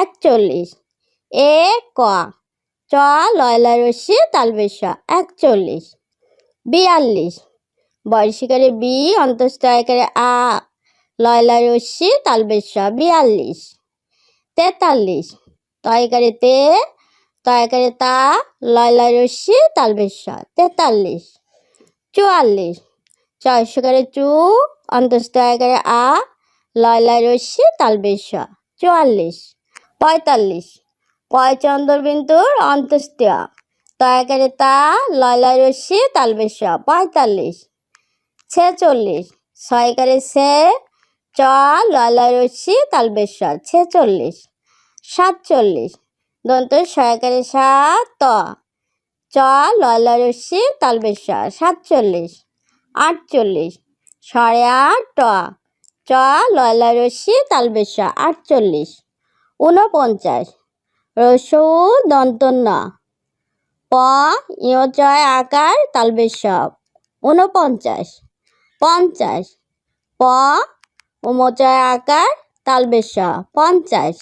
একচল্লিশ। এ, ক। চ, লয়লা রস্যি তালবেশা। একচল্লিশ। বিয়াল্লিশ। বয়সিকারে বি অন্তস্থ আকারে আ, লয়লা রস্যি তালবেশা। বিয়াল্লিশ। তেতাল্লিশ। তয়কারে তে, তয়কারে তা, লয়লা রস্যি তালবেশা। তেতাল্লিশ। চুয়াল্লিশ। চয়সকারে চু অন্তস্থ আকারে আ, লয়লা রস্যি তালবেশা। চুয়াল্লিশ। পঁয়তাল্লিশ। পয় চন্দ্রবিন্দুর অন্তস্তিয়া তয়াকারে তা লয়লা রশ্মি তালবেশা পঁয়তাল্লিশ। ছেচল্লিশ। ছয়কারে সে, চ লয়লা রস্যি তালবেশা ছেচল্লিশ। সাতচল্লিশ। দন্ত সয়কারে সাত ত, চ লয়লা রশ্মি তালবেশা সাতচল্লিশ। আটচল্লিশ। সাড়ে আট ট, চ লয়লা রশ্মি তালবেশা আটচল্লিশ। ঊনপঞ্চাশ। রসৌ দন্তন্য। প ইয়চয় আকার তালবেশা ঊনপঞ্চাশ। পঞ্চাশ। প উমচয় আকার তালবেশ পঞ্চাশ।